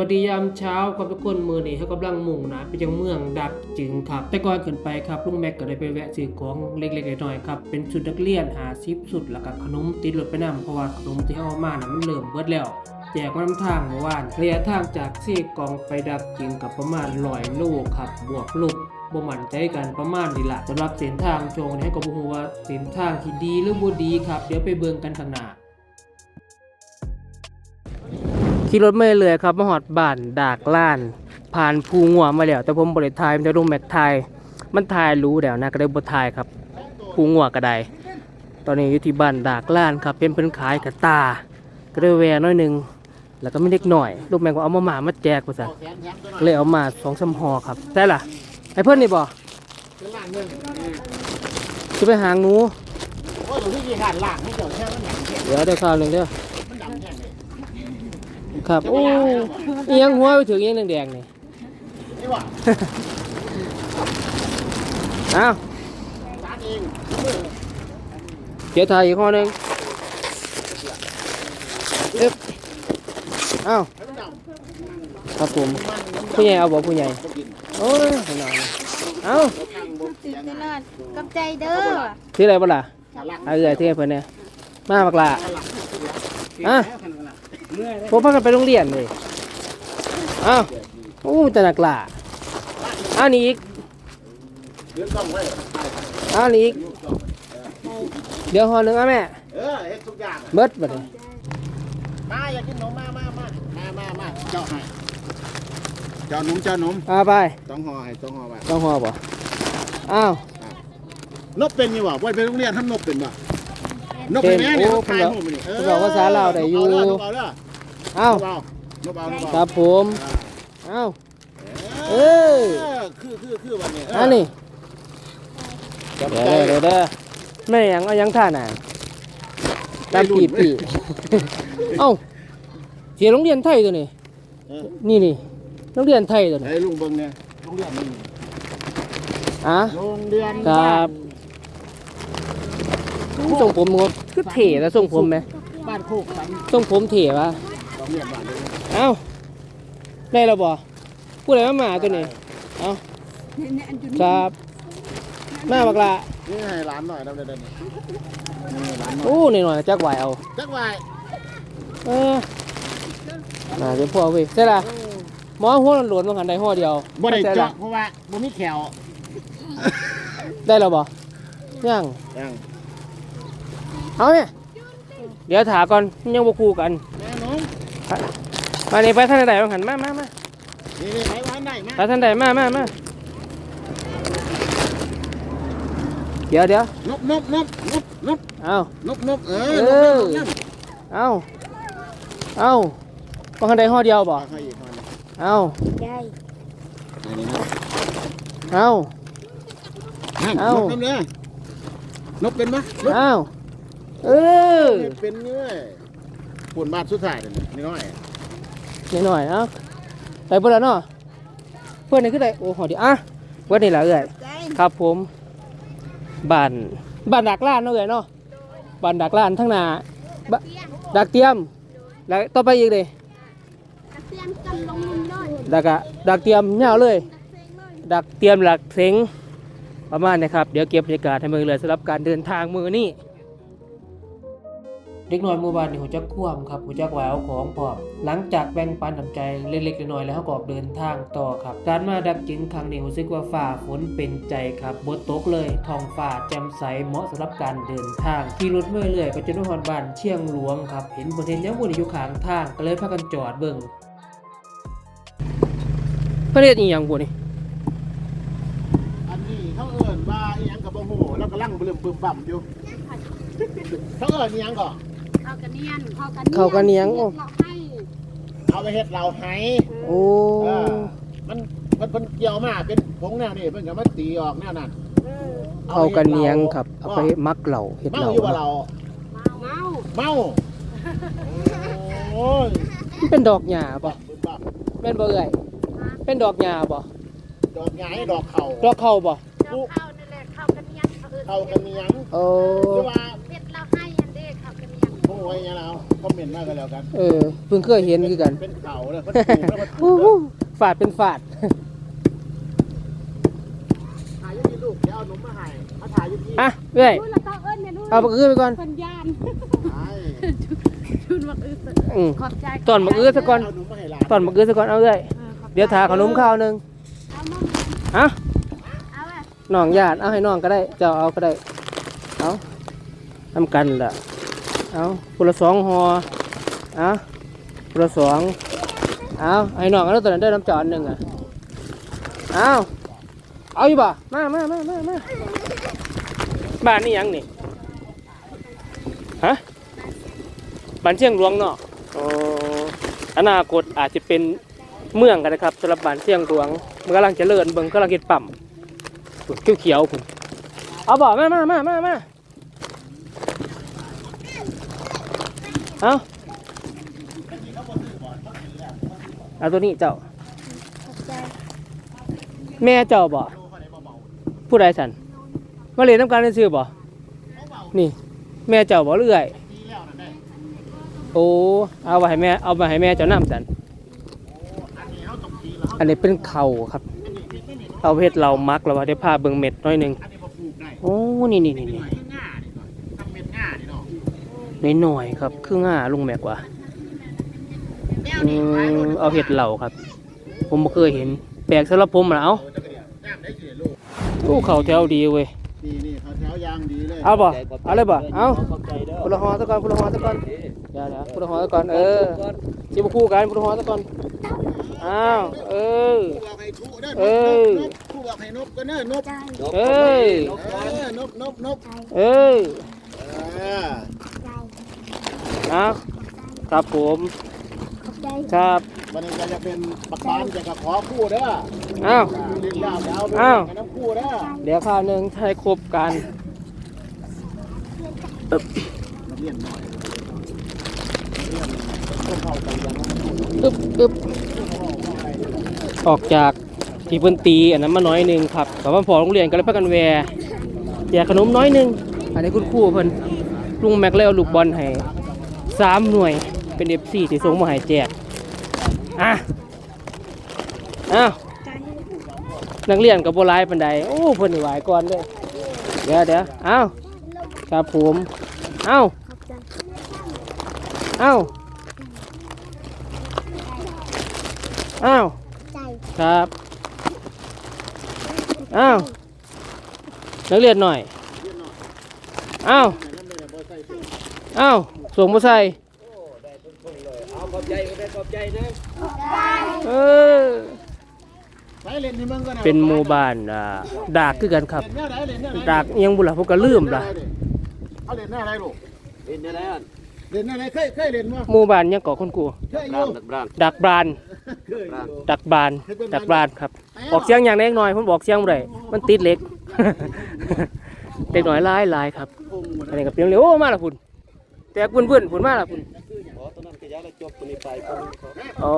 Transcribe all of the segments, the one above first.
วัสดียามเช้าครับทุกคนมือนี้เขากำลังมุ่งนะไปยังเมืองดักจึงครับ แต่ก่อนขึ้นไปครับลุงแม็กก็ได้ไปแวะซื้อของเล็กๆน้อยๆครับเป็นชุดนักเรียนหาซิปสุดแล้วก็ขนมติดรถไปนำเพราะว่าขนมที่เอามานะมันเริ่มเบิดแล้วแจกมานำทางเมื่อวานระยะทางจากเซกองไปดักจึงกับประมาณร้อยโลครับบวกลบบ่มั่นใจกันประมาณนี้ละสำหรับเส้นทางโชงนี้ก็บ่ฮู้ว่าเส้นทางที่ดีหรือบ่ดีครับ เดี๋ยวไปเบิ่งกันข้างหน้า ขี่รถมาเรื่อยๆครับมาหอดบ้านดากล้าน ผ่านภูงัวมาแล้ว แต่ผมบริทายมันจะลงแม็กทายมันทายรู้แล้วนะก็ได้บททายครับภูงัวก็ได้ตอนนี้อยู่ที่บ้านดากล้านครับเป็นเพิ่นขายกระตาก็ได้แวะน้อยหนึงแล้วก็ไม่เล็กหน่อย ลูกแมงก็เอามาหมามาแจกกูซะก็เลยเอามาสองสามห่อครับได้ล่ะไอ้เพื่อนนี่บ่เป็นล่างเงินจะไปหางูโอ้ยหลวงพี่มีการล่างให้เจ้าแช่มันหนังแข็งเดี๋ยวได้ข่าวหนึ่งเด้อ มันดังแข็งเลย ครับโอ้เอียงหัวไปถึงเอียงแดงๆนี่นี่ว่าอ้าวร้านเองเกียร์ไทยอีกข้อหนึ่งเอ๊บอ้าวให้มันดังครับผมมันมันผู้ใหญ่เอาบอกผู้ใหญ่ก็กินโอ้ยขนาดนั้นเอ้าทางบนตื่นเต้นนอนกับใจเด้อที่อะไรบ้างล่ะขาลักเอาเลยที่ให้เพิ่นเนี่ยมาบักล่ะขาลักอะเมื่อย ผมพากันไปโรงเรียนเลยอ้าวโอ้แต่หนักล่ะอ้าวนี่อีกเรื่องต้องไว้อ้าวนี่อีกเดี๋ยวห่อหนึ่งอะแม่เออเฮ็ดทุกอย่างเบิดบัดนี้มาอยากกินนมมามามามามามาเจ้าให้เจ้าหนุ่มเจ้าหนุ่มเอาไปต้องห่อให้ต้องห่อไว้ต้องห่อบ่อ้าวนบเป็นอยู่บ่บ่ไปโรงเรียนทำนบเป็นบ่ นบเป็นแม่เนี่ยเขาขายหมดนี่เออเพิ่นบอกภาษาลาวได้อยู่นบเอาเด้อนอ้าวบเอานบเอานบคเอารับผมอ้าวเอ้ยคือคือคือวันนี้อันนี้จับเดี๋ยวใจเดี๋ยวเดี๋ยวแม่ยังเอายังท่าน่ะตามปีปีเอ้าเสียโรงเรียนไทยตัวนี้เออนี่นี่โรงเรียนไทยตัวนี้ให้ลุงเบิ่งเนี่ยโรงเรียนนี่อะโรงเรียนครับ ทรงผมมันก็คือเท่แล้วทรงผมไหมบ้านโคกสันทรงผมเท่ปะโรงเรียนบ้านนี้เอ้าได้แล้วบ่ผู้ใดมาหมาตัวนี้เอ้าครับมาบักละนี่ให้ร้านหน่อยนะเดี๋ยวเดี๋ยวนี่ร้านหน่อยโอ้หน่อยๆจักไหวเอาจักไว้เออน่าจะพอเว้ยใช่ล่ะหมอหัวหลวนๆมาหันได้หัวเดียวบ่ได้ใช่เจาะล่ะเพราะว่าบ่มีแขวได้แล้วบ่ยังยัง เอาเนี่ยเดี๋ยวถาก่อนยังบ่คู่กันแม่น้องมานี่ไปท่านใดบ้างหันมามามานี่นี่ไปไว้ไหนมาไปท่านใดมามามาเดี๋ยวเดี๋ยวนบนบนบนบนบเอานบนบเอเอออนบนบเอาเอาบ่หันได้หัวเดียวบ่นบให้อีกคนเอายายอันนี้นะเอานั่นเอ้านบนบเลยนบเป็นปะนบเอา เออเป็นนี่เว้ยปุ่นบาทสุดท้ายเลยนี่น้อยนิดหน่อยเอ้าได้เพิ่นแล้วเนาะเพิ่นนี่คือได้โอ้หัวเดียวอะเพิ่นนี่ล่ะเอ้ยใจครับผมบ้านบ้านดักล้านเนาะเอ้ยเนาะบ้านดักล้านทั้งหน้าบะดักเตรียมแล้วต่อไปอีกเลยเตียนกันลงมุมด้วยดักอะดักเตรียมยาวเลย ดักเตรียมหลักเสงประมาณนี้ครับ เดี๋ยวเก็บบรรยากาศให้เมืองเลยสำหรับการเดินทางมือนี่ เด็กน้อยหมู่บ้านนี่หัวจักคว่ำครับหัวจักแหววของพร้อมหลังจากแบ่งปันน้ำใจเล็กๆน้อยๆแล้วเขาก็ออกเดินทางต่อครับ การมาดักจึงครั้งนี้รู้สึกว่าฝ่าฝนเป็นใจครับบดตกเลยทองฟ้าแจ่มใสเหมาะสำหรับการเดินทางขี่รถเมื่อเรื่อยไปจนฮอดบ้านเชียงหลวงครับเห็นบนเห็นยังบนอยู่ข้างทางก็เลยพากันจอดเบิ่งประเทศอีหยังบ่นี่อันนี้เขาเอิ้นว่าอีหยังกับบ่ฮู้แล้วก็ลั่งเบิ่มบึมบ่ำอยู่ เขาเอิ้นอีหยังก่อเข้ากันเนียนเข้ากันเข้ากันเนียงโอ้ เราให้เอาไปเฮ็ดเราให้โอ้เออมันมันเพิ่นเกี่ยวมาเป็นผงแนวนี้เพิ่นก็มาตีออกแนวนั้นเออเข้ากันเนียงครับเอาไปมักเหล่าเฮ็ดเมาเหล่าอยู่บ่เราเมาเมาโอ้ยมันเป็นดอกหญ้าป่ะบึมบ่ำแม่นบ่เอ่ยเป็นดอกหญ้าป่ะดอกหญ้าให้ดอกเข่าดอกเข้าป่ะเราเข้านั่นแหละเข้ากันเนียนเขาเออเข้ากันมีหยังโอ้คือว่า ไว้ยังเอาคอมเมนต์มากันแล้วกัน เออเพิ่งเคยเห็นคือกัน เป็นเข่าเลยมันถูกแล้วมันถูโอ้กโหแล้วฝาดเป็นฝาด ถ่ายอยังมีลูกเดี๋ยวเอาหนุ่มมาให้มาถ่ายอยังมีอะเอ้ยพูดแล้วก็เอิ้นเนี่ยนู่นเอาบักอื้อไปก่อนพันยานถ่ายชุนบักอื้ออืมขอบใจตอนบักอื้อซะก่อน เอาหนุ่มมาให้หลานตอนบักอื้อซะก่อนเอาเอ้ยเออขอบใจเดี๋ยวทาขนมข้าวหนึงเอามาอะเอาอะน้องญาติเอาให้น้องก็ได้ เจ้าเอาก็ได้ เอาทำกันล่ะ เอาคนละสองหอเอาคนละสองเอาให้น้องแล้วตอนนั้นได้น้ำจอนหนึ่งอะเอาเอาอยู่ป่ะมามามามามาบ้านนี่ยังนี่ฮะบ้านเชียงหลวงเนาะอ๋ออนาคตอาจจะเป็นเมืองกันนะครับสำหรับบ้านเชียงหลวงมันกำลังจะเจริญเบิ่งกำลังเก็ดปั๊มขียวเขียวๆคุณเอาบ่มามามามามา เอ้าเอาตัวนี้เจ้า ขอบใจแม่เจ้าบ่ผู้ใดสันมาเรียนน้ำการเรียนซื้อบ่นี่ แม่เจ้าบ่เรื่อยโอ้เอาไปให้แม่เอาไปให้แม่เจ้าน้ำสันอันนี้เขาตกทีแล้วอันนี้เป็นเข่าครับเอาเพชรเรามักแล้วว่าได้ผ้าเบิงเม็ดน้อยหนึ่งโอ้นี่นี่นี่หนี่น่อยง่าดีหน่อยทำเม็ดง่าดีเนาะ ในหน่อยๆครับครึ่งห้าลุงแม็กว่าแนวอืนี้ขายรถมเอาเห็ดเหล่าครับ ผมบ่เคยเห็น แปลกสำหรับผมนะเอาเออจักรเดียวน้ำได้เสียลูกโอ้เขาแถวดีเว้ยนี่นี่เขาแถวยางดีเลยเอาบ่เอาเลยบ่เอาพุละหอซะก่อนพุละหอซะก่อนเดี๋ยวเดี๋ยวพุละหอซะก่อนเออจิบคู่กันพุละหอซะก่อนอ้าวเออคู่บอกให้ถูเด้อเอ้ยนบคู่บอกให้นบก็เน้อนบใจเอ้ยเออนบนบนบเอ้ยเอ อใจเอาครับผมขอบใจครับวันนี้ก็จะเป็นปักบานจะกับขอคู่เด้ออ้าวเรียนยาวแล้วไปอ้าวกับน้ำคู่เด้อเดี๋ยวข้าวหนึ่งให้ครบกันมาเรียนหน่อยเรียนพวกเขาใจยังอึ๊บอึ๊บออกจากที่เพิ่นตีอันนั้นมาน้อยหนึ่งครับแต่ว่าพอโรงเรียนก็เลยพากันแวร์แจกขนมน้อยหนึ่งอันนี้คุณครูเพิ่นลุงแม็กเลยเอาลูกบอลให้ สามหน่วยเป็นเอฟซีที่ส่งมาให้แจกอะอ้าวนักเรียนกับโบราณปันใดโอ้เพิ่นไหวก่อนเด้อเดี๋ยวเดี๋ยวอ้าวครับผมอ้าวอ้าวอ้าวครับอ้าวนักเรียนหน่อยอ้าวอ้าว ส่งมาใส่เออไปเล่นในเมืองก็นะเป็นหมู่บ้านอ่าดากคือกันครับเล่นแนวไหนเล่นแนวไหนดากอิหยังบุล่ะพวกก็ลืมล่ะเอาเล่นแนวไหนลูกเล่นแนวไหนเล่นแนวไหนเคยเคยเล่นมั้ยหมู่บ้านยังก่อคนกูเคยอยู่ดักบรานเคยอยู่ดักบานดักบานครับ ออกเสียงอย่างเล็กน้อยผมบอกเสียงบ่ได้มันติดเหล็กเด็กน้อยหลายหลายครับอันนี้ก็เพียงเร็วโอ้มาละพุ่น แต่พุ่นพุ่นพุ่นมาละพุ่นอ๋อ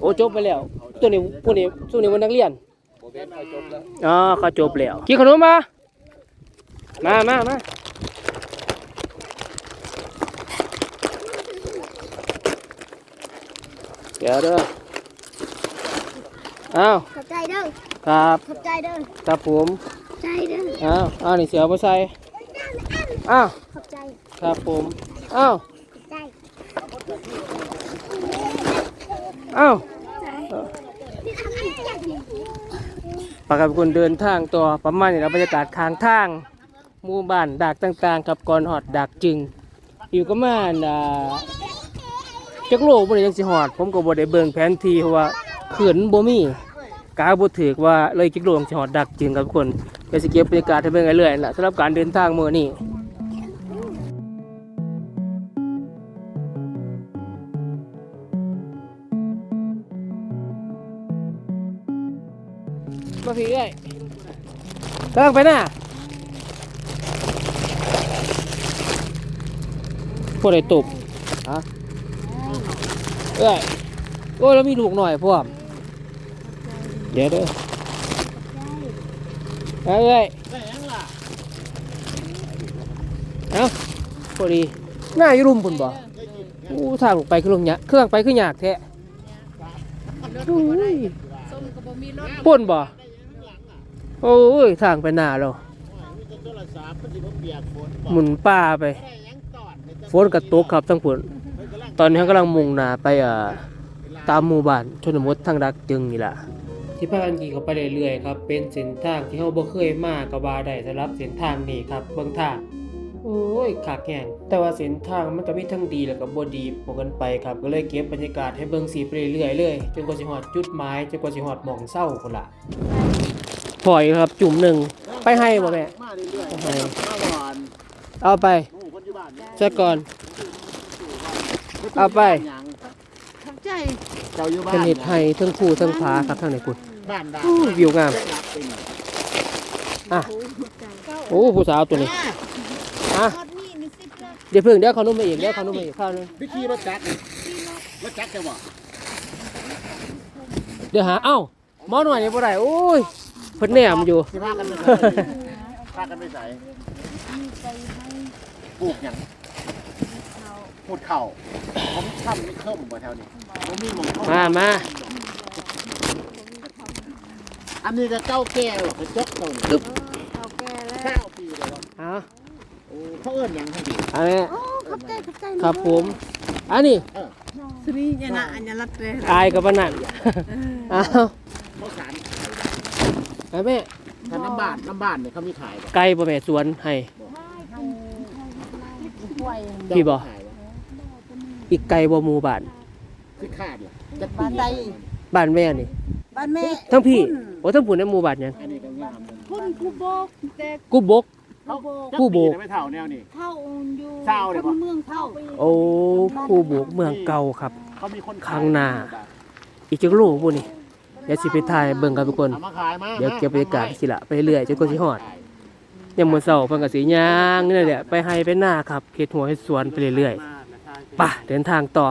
โอ้จบไปแล้ว ตัวนี้ผู้นี้ตัวนี้มันนักเรียนอ๋อเขาจบแล้วกินขนมมามามามาเดี๋ยวเด้ออ้าวขอบใจเด้อครับขอบใจเด้อครับผมใจเด้ออ้าวอ้าวนี่เสียเอาไปใส่ อ้าว ขอบใจ ครับผม อ้าวใจอ้าวที่ทำให้ใจปากกับคนเดินทางต่อประมาณนี้เราบรรยากาศทางทางหมู่บ้านดักต่างๆ กับก่อนหอดดักจึง อยู่ก็มาณอ่าจักโลบ่ได้จังสิหอด ผมก็บ่ได้เบิ่งแผนที่เพราะว่าเขื่อนบ่มีกาบ่ถือว่าเลยจักโลจังสิหอดดักจึงครับทุกคนเดี๋ยวสิเก็บบรรยากาศให้เบิ่งเรื่อยๆนั่นล่ะสำหรับการเดินทางมื้อนี้ กำลังไปหน้าพวกไอ้ตุบฮะเอ้ยโอ้ยแล้วมีลูกหน่อยพวกเดี๋ยวเด้อเอาเอ้ยได้ยังล่ะเอาพอดีหน้าอยู่รุมพุ่นบ่อู้ทางไปคือลงยะเครื่องไปคือยากแท้โอ้ยส้มก็บ่มีรถป่นบ่ โอ้ยทางไปหน้าแล้วมีแต่โทรศัพท์มันสิบ่เปียกฝนหมุนป่าไป ฝนก็ตกครับทั้งฝนตอนนี้กำลังมุ่งหน้าไปอ่อตามหมู่บ้านชนบททางดักจึงนี่ล่ะที่พากันขี่เขาไปเรื่อยๆครับ เป็นเส้นทางที่เราบ่เคยมาก็ว่าได้สำหรับเส้นทางนี้ครับเบิ่งทางโอ้ยขากแห้งแต่ว่าเส้นทางมันก็มีทั้งดีแล้วก็บ่ดีปกันไปครับ ก็เลยเก็บบรรยากาศให้เบิ่งสีไปเรื่อยๆเลยจนกว่าสิฮอดจุดหมายจนกว่าสิฮอดหม่องเศร้าพุ่นล่ะ พอยครับจุ่มหนึ่งไปให้บ่แม่มาเรื่อยๆไปให้มาก่อน เอาไปหมู่คนอยู่บ้านเนี่ยซะก่อนเอาไปหยังทับใจเจ้าอยู่บ้านเพิ่นเฮ็ดให้เทั้งผู้เทั้งผาครับทางไหนพุ่นบ้านดาอู้วิวงามเจ้หลับเป็นอะโอ้ผู้สาวตัวนี้อะทอดนี่นี่สิบเลยเดี๋ยวเพิ่งเดี๋ยวขนมมาอีกเดี๋ยวขนมมาอีกข้าวหนึงวิธีรถจักรนี่รถจักรจะบอกเดี๋ยวหาเอ้าหมอหน่อยนี่บ่ได้โอ้ย เพิ่นแหนมอยู่ สิพากันไปใส่พากันไปใส่มีใจให้ปลูกหยังเขาพูดเข่าผมทำไม่เข้มบ่แถวนี้ผมมีหมองเข้มามาอันนี้ก็เก้าแก้วกระจกเท่านี้เขาแก่แล้วเก้าปีเลยครับเอาโอ้เขาเอิ้นหยังให้ดีอันนี้โอ้ขับใจขับใจครับผมอันนี้สรียนะอัญญลัตเตอร์อายกับปานนั่นเอาเขาสาร ไปแม่ถ้าน้ำบ้านน้ำบ้านเนี่ยเขามีขายบ่ไก่บ่แม่สวนให้ ป่วยพี่บ่ เจ้าขายบ่อีกไก่บ่หมู่บ้านคือขาดเหรอจะปีบ้านใดบ้านแม่นี่ บ้านแม่ทั้งพี่โอ้ทั้งผู้ในหมู่บ้านหยังอันนี้ก็งามเลยพุ่นกูบอกแต่กุบก เขาผู้โบก จะปีนะไม่เท่าแนวนี่เข้าอยู่เศร้าเลยปะเมืองเข้าโอ้ผู้บกเมืองเก่าครับ เขามีคนขยข้างหน้า อีกจักโลบ่นี่เดี๋ยวสิไปถ่ายเบิ่งครับทุกคน เอามาขายมาเดี๋ยวเก็บบรรยากาศสิละไปเรื่อยจนกว่าสิฮอดยามมื้อเช้าเพิ่นก็สิย่างนี่แหละไปให้ไปหน้าครับเฮ็ดหัวเฮ็ดสวนไปเรื่อยๆไปเดินทางต่อ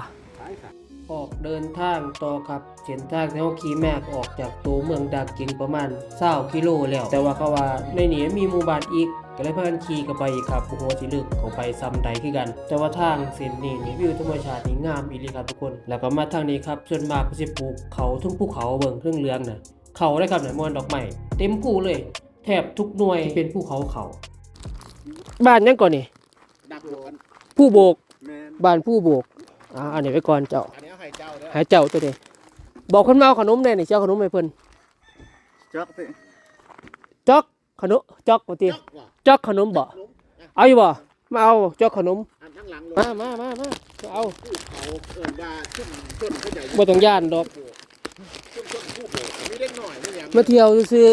ออกเดินทางต่อครับเส้นทางที่เฮาขี่แมกออกจากตัวเมืองดักกิงประมาณ20กิโลแล้ว แต่ว่าเขาว่าในนี้มีหมู่บ้านอีก ก็เลยพากันขี่กันไปอีกครับบ่ฮู้ว่าสิลึกเข้าไปซ้ำใดคือกัน แต่ว่าทางเส้นนี้นี่วิวธรรมชาตินี่งามอีหลีครับทุกคน แล้วก็มาทางนี้ครับส่วนมากก็สิปลูกเขาทุ่งภูเขาเบิ่งเครื่องเรืองน่ะเขาเลยครับน่ะม่วนดอกไม้เต็มภูเลย แทบทุกหน่วยเป็นภูเขาเขา บ้านยังก่อนนี่ดักโดนผู้โบกแมนบ้านผู้โบกอ่าอันนี้ไว้ก่อนเจ้าอันนี้เอาให้เจ้าเด้อหาเจ้าตัวนี้บอกคนมาเอาขนมแน่นี่เจ้าขนมให้เพิ่นจักสิจอกขนมจอกบ่ติจักว่ะ จอกขนมบ่ขนมเอาอยู่บ่มาเอาจอกขนมอันข้างหลังมามามามาเอาผู้เขาเอิ้นว่าชุ่มต้นเขาใหญ่บ่ต้องย่านดอกชุ่มต้นผู้โบกมีเล็กหน่อยไม่แหลมมาเที่ยวซื่อ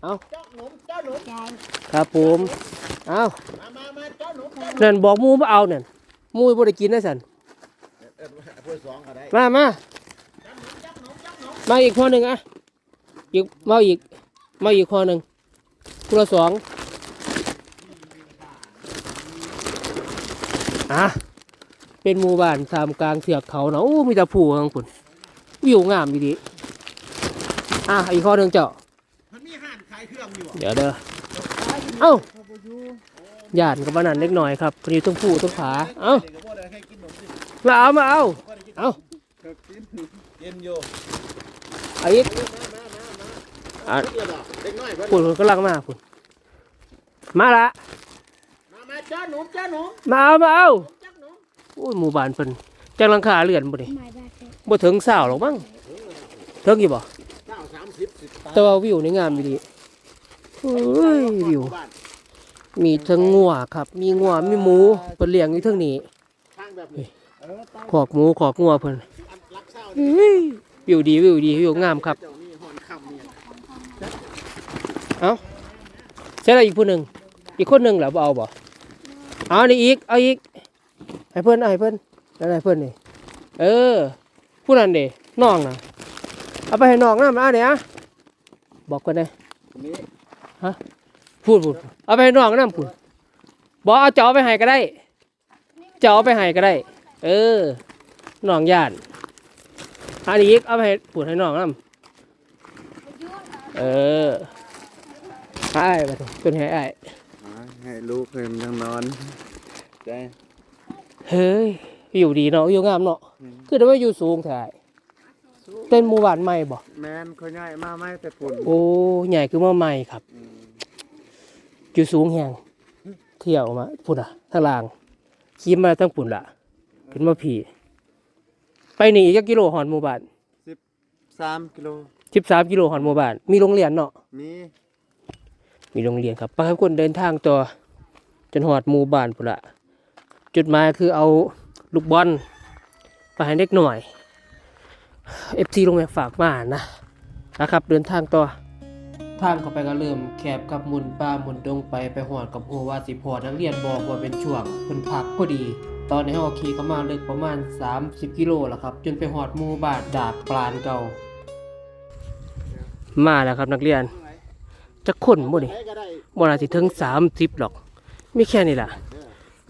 เจ้าหนุ่มเจ้าหนุ่มใจๆครับผมเอามามามาเจ้าหนุ่มเจ้าหนุ่มนั่นบอกหมูบ่เอานั่นหมูบ่ได้กินนะสันเอิ้นว่าผู้สองก็ได้มามามาอีกข้อหนึงอะอีกมาอีกมาอีกข้อหนึงคนละสอง อะเป็นหมู่บ้านท่ามกลางเทือกเขาเนาะโอ้มีแต่ผู้ข้างคุณวิวงามดีอะอีกข้อหนึงเจ้ามันมีห้านขายเครื่องอยู่เดี๋ยวเด้อเอ้าญาติกับบ้านนั้นเล็กหน่อยครับพอดีต้องผู้ต้องผาเอ้าเดี๋ยวก็บ่ได้ให้กินขนมสิมาเอามาเอาเอ้ากินอยู่เอาอีกมามามามาอะเดี๋ยวดอกเล็กน้อยเพิ่นปุ่นกำลังมาปุ่นมาละมามาเจ้าหนุ่มเจ้าหนุ่มมาเอามาเอาเจ้าหนุ่มโอ้ยหมู่บ้านเพิ่นจังหลังคาเรือนบ่นี่หมายได้แต่บ่ถึงสาวหรอกมั้งถึงอยู่บ่เก้าสามสิบสิบแต่ว่าวิวนี่งามดีเฮ้ยวิว บ้านมีทั้งงัวครับ มีงัวมีหมูเพิ่นเลี้ยงอยู่เทั้งนี้ทางแบบนี้เออตามขอกหมูขอกงัวเพิ่นอันรักเศร้าเฮ้ยวิวดีวิวดีวิวงามครับ เจ้านี่หอนคำเนี่ยใช่แล้วอีกผู้หนึ่งอีกคนหนึ่งเหรอบ่เอาบ่ เอานี่อีก เอาอีก ให้เพื่อนเอาให้เพื่อนนั่นให้เพื่อนนี่ เออ ผู้นั้นเด้น้องน่ะเอาไปให้น้องนะมาเนี่ยบอกกันเลยนี่พูดพูด เอาไปให้น้องนะพูดบอกเอาเจ้าเอาไปให้ก็ได้ เจ้าเอาไปให้ก็ได้ เออ น้องญาติอันนี้อีก เอาไปให้พูดให้น้องนะเออให้ไปเถอะเป็นให้ไอ้าย ให้ลูกเพิ่นยังนอนใจเฮ้ยอยู่ดีเนาะอยู่งามเนาะคือทำไมอยู่สูงแท้เต้นหมู่บ้านใหม่บ่แมนเขาใหญ่มาไม่แต่ฝุ่นโอ้ใหญ่คือมาใหม่ครับอยู่สูงแฮงเที่ยวมาพุ่นอะทางล่างขี่มาทั้งปุ่นล่ะขึ้นมาผีไปนี่อีกจักกิโลหอนหมู่บ้านสามกิโล13กิโลหอนหมู่บ้านมีโรงเรียนเนาะมี มีโรงเรียนครับไปให้คนเดินทางต่อจนหอดหมู่บ้านพุ่นละจุดหมายคือเอาลูกบอลไปให้เด็กหน่อยเอฟซีลงมาฝากมานะนะครับ เดินทางต่อทางเข้าไปก็เริ่มแคบกับมุนป้าหมุนดงไปไปหอดกับหัวว่าสิพอนักเรียนบอกว่าเป็นช่วงเพิ่นพักพอดี ตอนนี้เฮาขี่เข้ามาลึกประมาณ 30 กิโลแล้วครับ จนไปหอดหมู่บ้านดาบปลานเก่า มาแล้วครับนักเรียน จะคนบ่นี่บ่น่าสิถึงสามสิบหรอก มีแค่นี้ล่ะ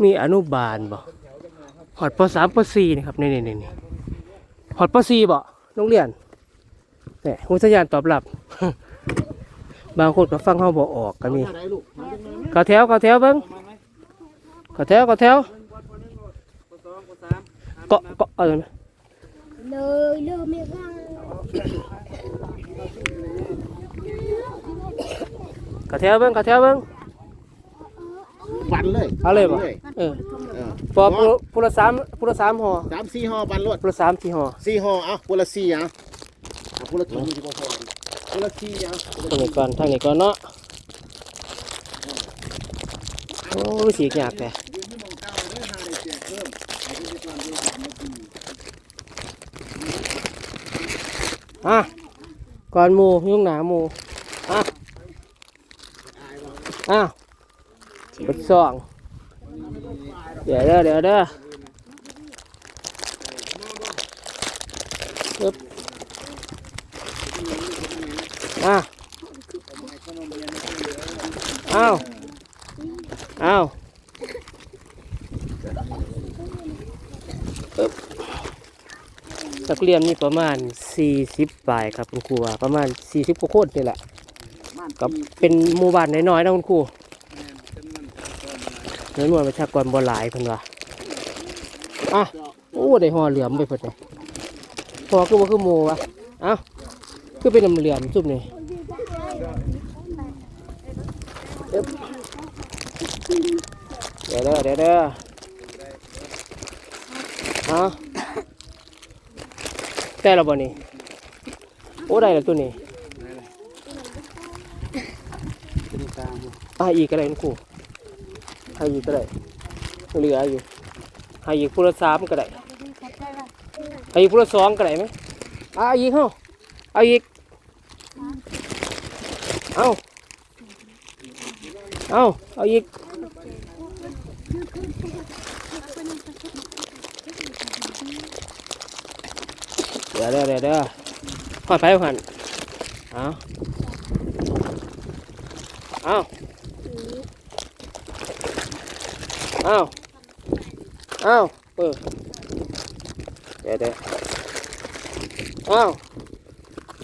มีอนุบาลบ่หอดปสามปสี่นี่ครับนี่นี่นี่หอดปสี่บ่โรงเรียนเนี่ยหูสัญญาณตอบรับบางคนก็ฟังเฮาบ่ออกก็มีกมาจังเลยเข้าแถวเข้าแถวเบิ่งเข้าแถวเข้าแถวเกาะเกาะเออเลยเลยไม่ฟัง เข้าแถวเบิ่งเข้าแถวเบิ่งปันเลยเอาเลยบ่เออเออพอผู้ผู้ละสามผู้ละสามห่อสามสี่ห่อปันรถผู้ละสามสี่ห่อสี่ห่อเอาคนละสี่เอาเอาคนละถุงที่บ่พอดิคนละสี่เอาคนละทางนี้ก่อนทางนี้ก่อนเนาะโอ้ยสียากแต่ยืนที่มองเก้าเลยห้าได้เจ็ดเพิ่มไอ้ที่ความเร็วสามนาทีอะก่อนหมูยุ่งหนาหมู อะอะเปิดสองเดี๋ยวเด้อเดี๋ยวเด้อปึ๊บอะอ้าวอ้าวปึ๊บนักเรียนมีประมาณ40ปลายครับคุณครูว่าประมาณ40กว่าคนนี่แหละ ก็เป็นหมู่บ้านน้อยๆนะคุณครูจำนวนประชากรบ่หลายเพิ่นว่าอะโอ้ได้ห่อเหลือมไปเพิ่นเลยพอคือว่าคือหมู่วะเอ้าคือเป็นน้ำเหลือมซุปนี่เอิบเดี๋ยวเด้อเดี๋ยวเด้อเอาได้แล้วบ่นี่โอ้ได้แล้วตัวนี้ อ่าอีกก็ได้คุณครูให้อีกก็ได้เหลืออยู่ให้อีกพูละสามก็ได้ให้อีกพูละสองก็ได้ไหมอ่าอีกเฮาเอาอีกเอาเอาเอาอีกเดี๋ยวเดี๋ยวเดี๋ยวเดี๋ยวขอดไปก่อนเอาเอา อ้าวอ้าวเออเดี๋ยวเดี๋ยวอ้าว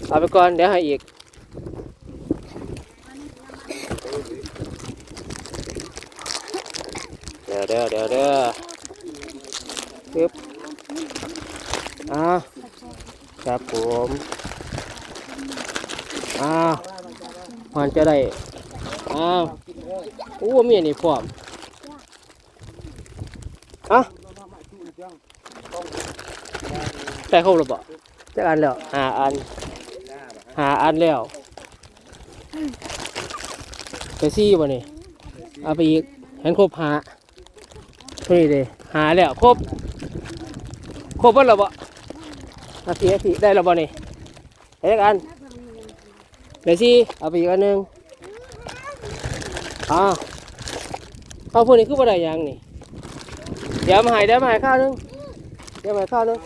เอาไปก่อน เดี๋ยวให้อีกเดี๋ยวเดี๋ยวเดี๋ยวเดี๋ยวปึ๊บอ้าวครับผมอ้าวมันจะได้อ้าวโอ้มีอันนี้พร้อม อะ แต่ครบแล้วบ่จักอันแล้วหาอันหาอันแล้วไปซี่บ่นี่เอาไปอีกเห็นครบหานี่เด้หาแล้วครบครบเบิดแล้วบ่อาทีอาทีได้แล้วบ่นี่ได้จักอันไปซี่เอาไปอีกอันหนึงอ้าวเอาพวกนี้คือบ่ได้หยังนี่เดี๋ยวมาใหายเดี๋ยวมาใหายข้าวนึงเดี๋ยวมาใหายข้าวนึง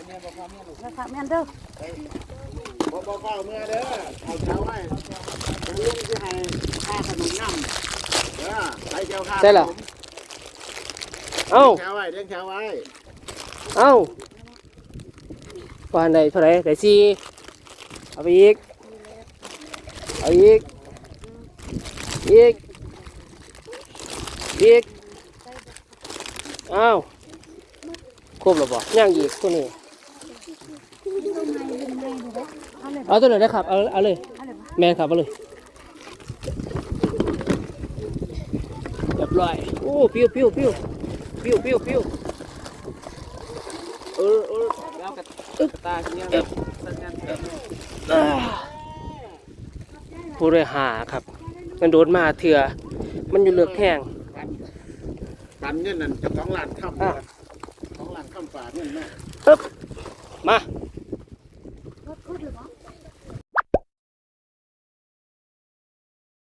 ครับแม่นเด้อบ่บ่เฝ้าเมื่อเด้อเอาเช้าไว้ลุงสิให้ค่าขนมน้ำเด้อไปเจ้าค่าใช่เหรอเอ้าเช้าไว้เลี้ยงเช้าไว้เอ้าปานใดเท่าไรได้สี่เอาไปอีกเอาอีกอีกอีกอ้าวครบแล้วบ่ย่างอีกตัวนี้ เอาตัวไหนได้ครับ เอาเอาเลย แมนครับเอาเลยเรียบร้อยโอ้ปิ้วปิ้วปิ้วปิ้วปิ้วปิ้วเออเออแล้วกระตาเงี้ยสัญญาณอ่าผู้เลยหาครับ มันโดนมาเถื่อมันอยู่เลือกแห้งปันปันเนี่ยนั่นเจะของร้านข้ามอะของร้านข้ามป่าเนี่ยแม่ปึ๊บมาเ